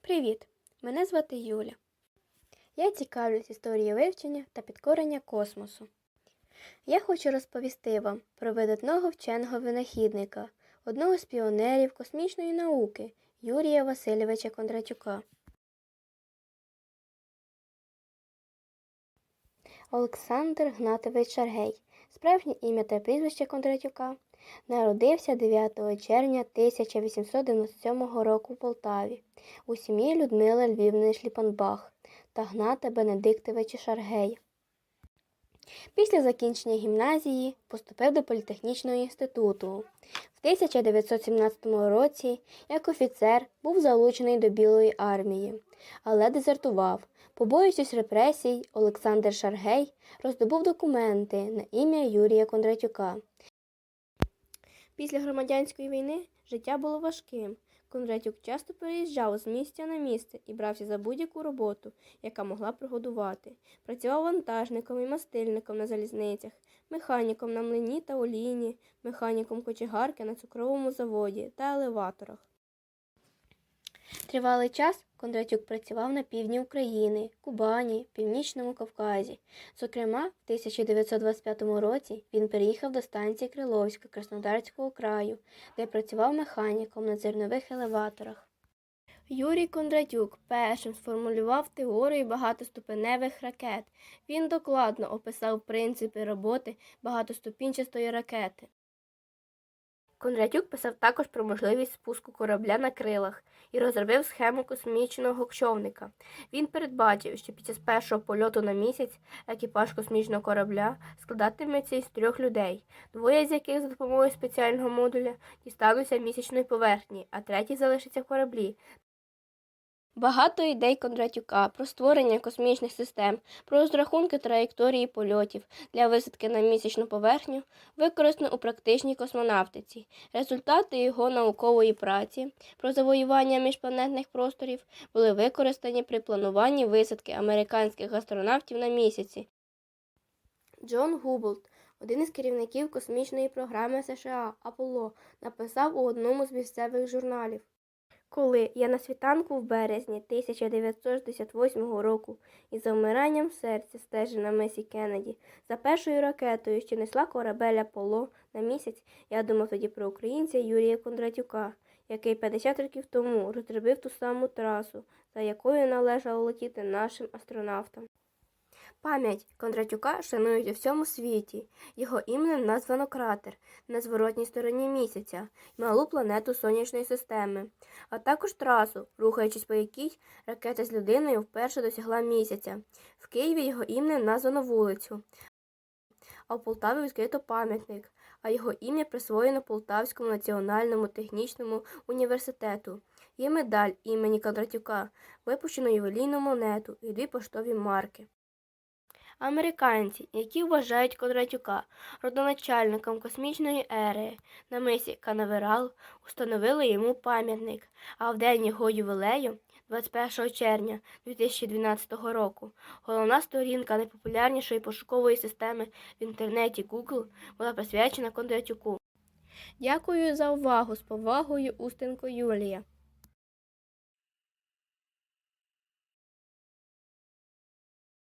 Привіт! Мене звати Юля. Я цікавлюсь історією вивчення та підкорення космосу. Я хочу розповісти вам про видатного вченого винахідника одного з піонерів космічної науки Юрія Васильовича Кондратюка. Олександр Гнатович Шаргей, справжнє ім'я та прізвище Кондратюка, народився 9 червня 1897 року в Полтаві у сім'ї Людмили Львівни Шліпанбах та Гната Бенедиктовича Шаргея. Після закінчення гімназії поступив до політехнічного інституту. В 1917 році як офіцер був залучений до Білої армії, але дезертував. Побоюючись репресій, Олександр Шаргей роздобув документи на ім'я Юрія Кондратюка. Після громадянської війни життя було важким. Кондратюк часто переїжджав з місця на місце і брався за будь-яку роботу, яка могла пригодувати. Працював вантажником і мастильником на залізницях, механіком на млині та олійні, механіком кочегарки на цукровому заводі та елеваторах. Тривалий час Кондратюк працював на півдні України, Кубані, Північному Кавказі. Зокрема, в 1925 році він переїхав до станції Криловська Краснодарського краю, де працював механіком на зернових елеваторах. Юрій Кондратюк першим сформулював теорію багатоступеневих ракет. Він докладно описав принципи роботи багатоступінчастої ракети. Кондратюк писав також про можливість спуску корабля на крилах і розробив схему космічного човника. Він передбачив, що під час першого польоту на місяць екіпаж космічного корабля складатиметься із трьох людей, двоє з яких за допомогою спеціального модуля дістануться місячної поверхні, а третій залишиться в кораблі. Багато ідей Кондратюка про створення космічних систем, про розрахунки траєкторії польотів для висадки на місячну поверхню використано у практичній космонавтиці. Результати його наукової праці про завоювання міжпланетних просторів були використані при плануванні висадки американських астронавтів на місяці. Джон Губолт, один із керівників космічної програми США Аполло, написав у одному з місцевих журналів. Коли я на світанку в березні 1968 року із завмиранням серця стежив на мисі Кеннеді за першою ракетою, що несла корабель Аполло на місяць, я думав тоді про українця Юрія Кондратюка, який 50 років тому розробив ту саму трасу, за якою належало летіти нашим астронавтам. Пам'ять Кондратюка шанують у всьому світі. Його іменем названо кратер на зворотній стороні місяця, малу планету сонячної системи, а також трасу, рухаючись по якій ракета з людиною вперше досягла місяця. В Києві його іменем названо вулицю, а в Полтаві відкрито пам'ятник, а його ім'я присвоєно Полтавському національному технічному університету. Є медаль імені Кондратюка, випущено ювелійну монету і дві поштові марки. Американці, які вважають Кондратюка родоначальником космічної ери, на мисі Канаверал установили йому пам'ятник, а в день його ювілею, 21 червня 2012 року, головна сторінка найпопулярнішої пошукової системи в інтернеті Google була присвячена Кондратюку. Дякую за увагу з повагою Устенко Юлія.